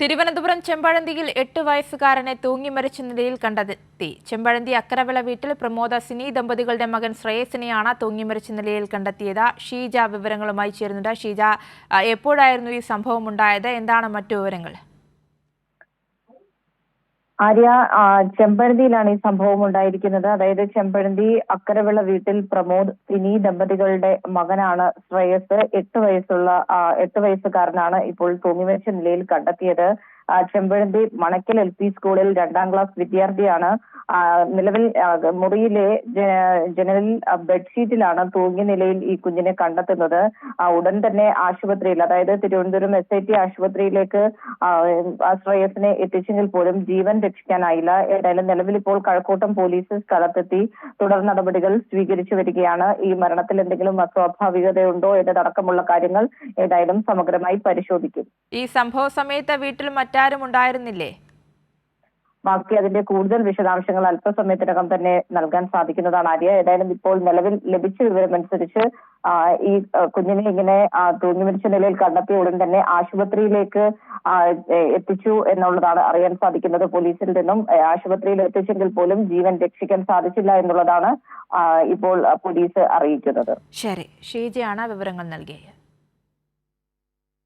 തിരുവനന്തപുരം ചെമ്പഴന്തിയിൽ എട്ട് വയസ്സുകാരനെ തൂങ്ങിമരിച്ച നിലയിൽ കണ്ടെത്തി. ചെമ്പഴന്തി അക്കരവിള വീട്ടിൽ പ്രമോദ സിനി ദമ്പതികളുടെ മകൻ ശ്രേയസിനെയാണ് തൂങ്ങിമരിച്ച നിലയിൽ കണ്ടെത്തിയത്. ഷീജ വിവരങ്ങളുമായി ചേരുന്നുണ്ട്. ഷീജ എപ്പോഴായിരുന്നു ഈ സംഭവം ഉണ്ടായത്? എന്താണ് മറ്റു വിവരങ്ങൾ? ആര്യ ചെമ്പഴന്തിയിലാണ് ഈ സംഭവം ഉണ്ടായിരിക്കുന്നത്. അതായത് ചെമ്പഴന്തി അക്കരവിള വീട്ടിൽ പ്രമോദ് സിനി ദമ്പതികളുടെ മകനാണ് ശ്രേയസ്. എട്ട് വയസ്സുള്ള എട്ട് വയസ്സുകാരനാണ് ഇപ്പോൾ തൂങ്ങിമരിച്ച നിലയിൽ കണ്ടെത്തിയത്. ചെമ്പഴന്തി മണക്കൽ എൽ പി സ്കൂളിൽ രണ്ടാം ക്ലാസ് വിദ്യാർത്ഥിയാണ്. നിലവിൽ മുറിയിലെ ജനലിൽ ബെഡ്ഷീറ്റിലാണ് തൂങ്ങിയ നിലയിൽ ഈ കുഞ്ഞിനെ കണ്ടെത്തുന്നത്. ഉടൻ തന്നെ ആശുപത്രിയിൽ അതായത് തിരുവനന്തപുരം എസ് ഐ ടി ആശുപത്രിയിലേക്ക് ശ്രേയസിനെ എത്തിച്ചെങ്കിൽ പോലും ജീവൻ രക്ഷിക്കാനായില്ല. ഏതായാലും നിലവിൽ ഇപ്പോൾ കഴക്കൂട്ടം പോലീസ് സ്ഥലത്തെത്തി തുടർ നടപടികൾ സ്വീകരിച്ചു വരികയാണ്. ഈ മരണത്തിൽ എന്തെങ്കിലും അസ്വാഭാവികതയുണ്ടോ എന്നതടക്കമുള്ള കാര്യങ്ങൾ ഏതായാലും സമഗ്രമായി പരിശോധിക്കും. ഈ സംഭവ സമയത്ത് വീട്ടിൽ മറ്റാരും ഉണ്ടായിരുന്നില്ലേ ബാക്കി അതിന്റെ കൂടുതൽ വിശദാംശങ്ങൾ അല്പസമയത്തിനകം തന്നെ നൽകാൻ സാധിക്കുന്നതാണ്. ആര്യ ഏതായാലും ഇപ്പോൾ നിലവിൽ ലഭിച്ച വിവരമനുസരിച്ച് ഈ കുഞ്ഞിനെ ഇങ്ങനെ തൂങ്ങി മരിച്ച നിലയിൽ കണ്ടെത്തിയ ഉടൻ തന്നെ ആശുപത്രിയിലേക്ക് എത്തിച്ചു എന്നുള്ളതാണ് അറിയാൻ സാധിക്കുന്നത്. പോലീസിൽ നിന്നും ആശുപത്രിയിൽ എത്തിച്ചെങ്കിൽ പോലും ജീവൻ രക്ഷിക്കാൻ സാധിച്ചില്ല എന്നുള്ളതാണ് ഇപ്പോൾ പോലീസ് അറിയിക്കുന്നത്. ശരി. ഷീജയാണ് വിവരങ്ങൾ നൽകിയത്.